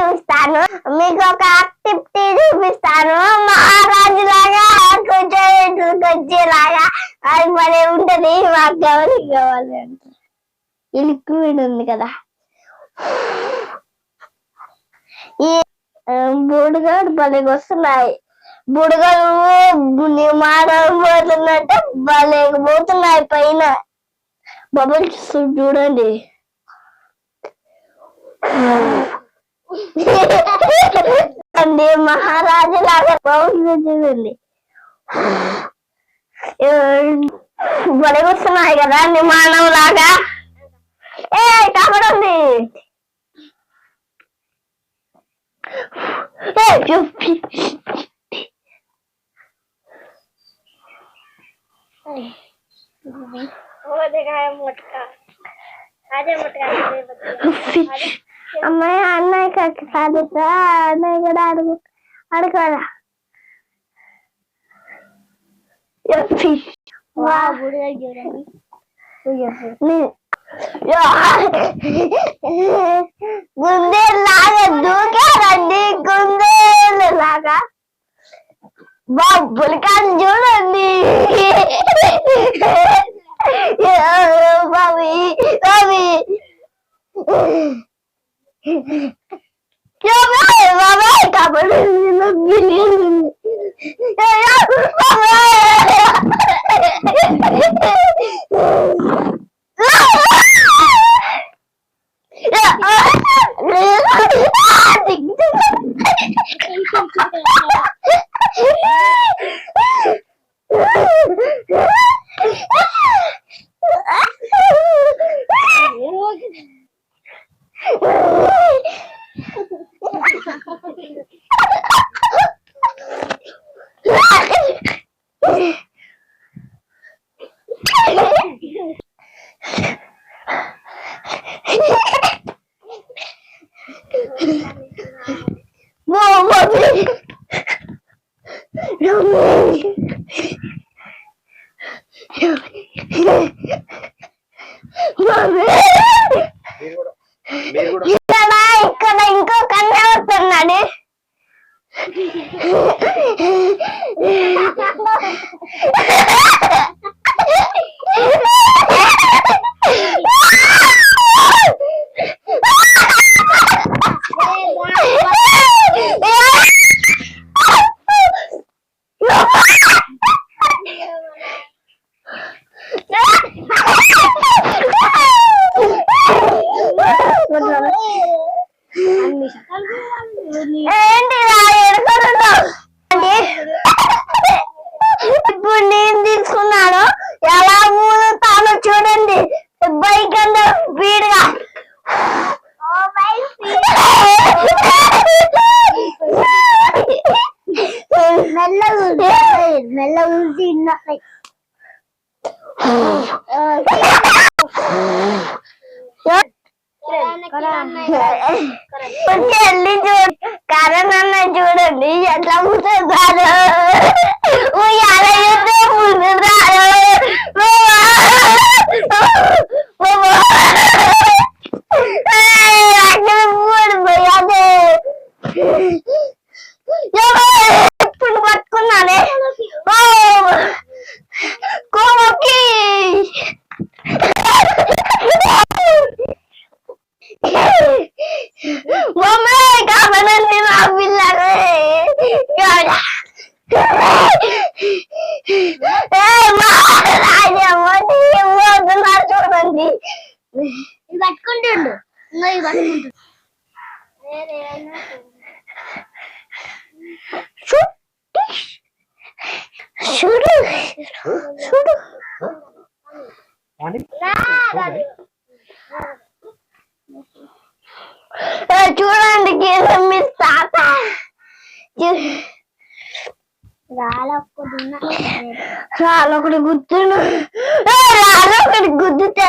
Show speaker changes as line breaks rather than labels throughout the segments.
చూపిస్తాను. మీకు ఒక యాక్టివిటీ చూపిస్తాను. మహారాజు లాగా కొంచెం వచ్చేలాగా అది మరి ఉంటది మాకు ఎవరికి కావాలి అంటే. ఈ లిక్విడ్ ఉంది కదా. ఈ బుడగలు భలే వస్తున్నాయి. బుడగలు మాడబోతున్నట్టే పోతున్నట్టే భలే పోతున్నాయి పైన. బబుల్స్ చూడండి. అండి మహారాజు లాగా బాగుంది చూడండి భలే వస్తున్నాయి కదా నిర్మాణం లాగా ఏ కబడుంది ఏ చూపి అమ్మాయి అన్నయ్య కాకి కాదు అన్నయ్య కూడా అడుగు అడగాల ఫిష్. గుండెలాగా దూకారండి గుండెలాగా బాబులకాన్ని చూడండి. Bobby Bobby Ya vay vay kapalı yine biliyorum. Ya ya vay vay. Ya ne?
ఇక్కడ ఇక్కడ ఇంకో కన్య వస్తున్నాడు.
చూడు చూడు చూడండి కింద మీ తాత చూ-
గుర్తున్నా
రాళ్ళొకటి గుద్దును గుద్దుతే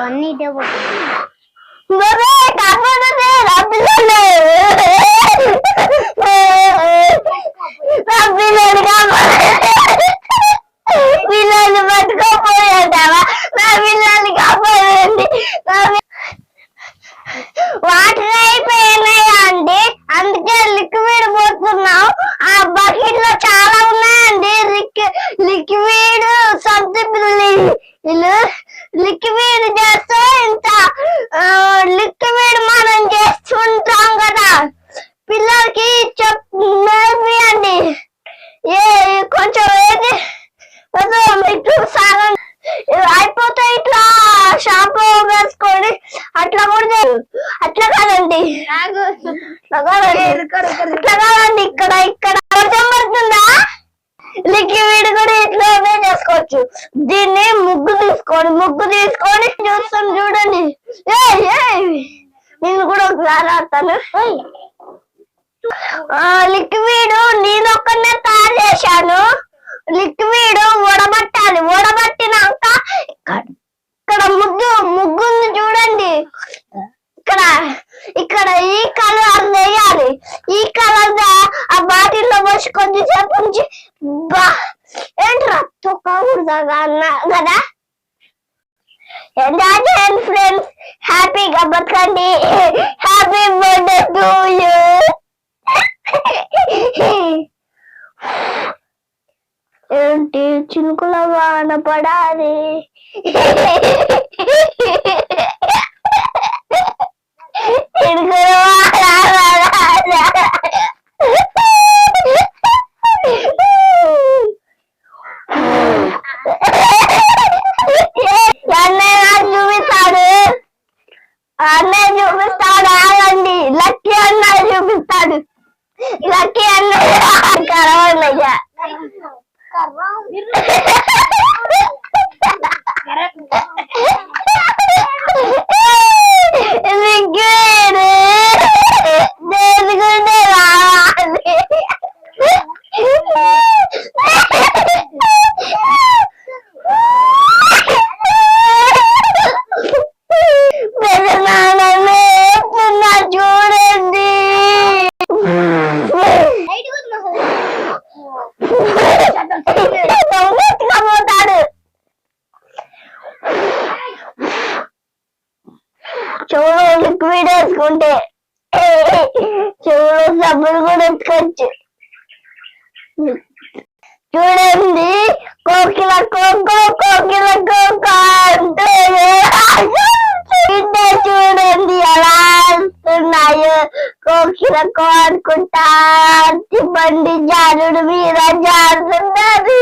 আমি দেবো কাপড় কাপড় ముగ్గు ముగ్గు తీసుకొని చూస్తాం చూడండి. నేను కూడా ఒకసారి ఆడతాను. లిక్విడ్ నేను ఒక్కనే తయారు చేశాను. లిక్విడ్ ఓడబట్టాలి ఓడబట్టినాక ఇక్కడ ముగ్గు ముగ్గు ఉంది చూడండి. ఇక్కడ ఇక్కడ ఈ కలర్ వేయాలి. ఈ కలర్ ఆ బాటిల్లో పోసి కొద్దిసేపు నుంచి బా. ఏంట్రా తొక్కకూడదా కదా? ఎంజాయ్ చేయండి ఫ్రెండ్స్ హ్యాపీగా బతకండి హ్యాపీ బర్త్డే టు యూ ఏంటి చినుకుల వాన పడాలి? చూపిస్తాడు ఆగండి. లక్కీ అన్నయ్య చూపిస్తాడు. లక్కీ అన్నయ్య. కరవన్నయ్య చెవులో లిక్విడ్ వేసుకుంటే చెవులో సబ్బులు కూడా ఎత్తుకోవచ్చు చూడండి కోకిల కోకో కోకిల కోకో అంటూ చూడండి ఎలా వస్తున్నాయో కోకిల కో అనుకుంటా బండి జారుడు మీద జారుతున్నారు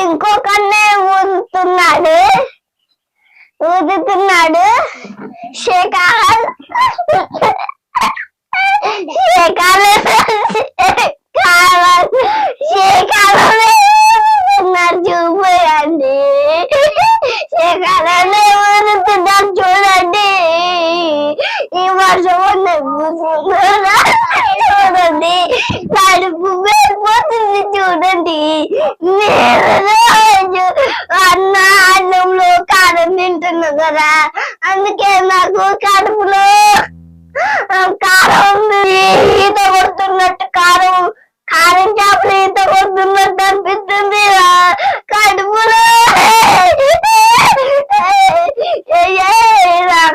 ఇంకొకనే ఊదుతున్నాడు ఊదుతున్నాడు శేఖర్ శేఖర్ కదా? అందుకే నాకు కడుపులో కారం ఉంది. ఈత కొడుతున్నట్టు కారం కారం చేపలు ఈత కొడుతున్నట్టు అనిపిస్తుంది. కడుపులో.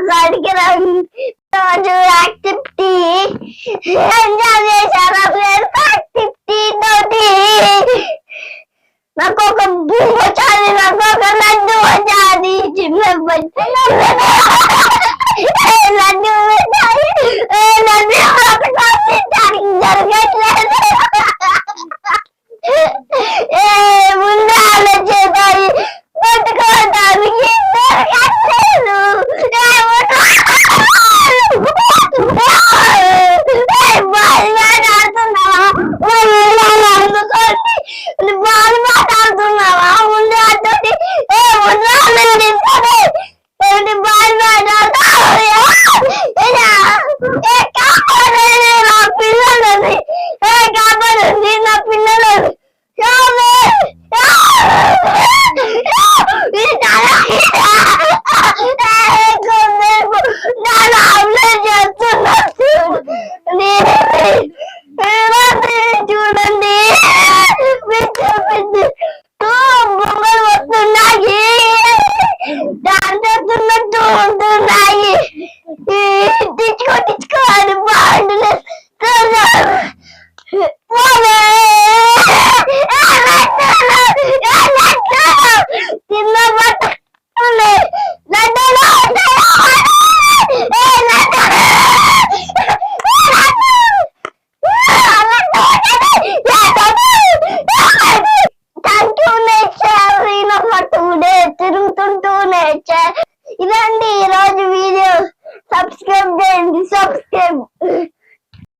కాడికి యాక్టివిటీ.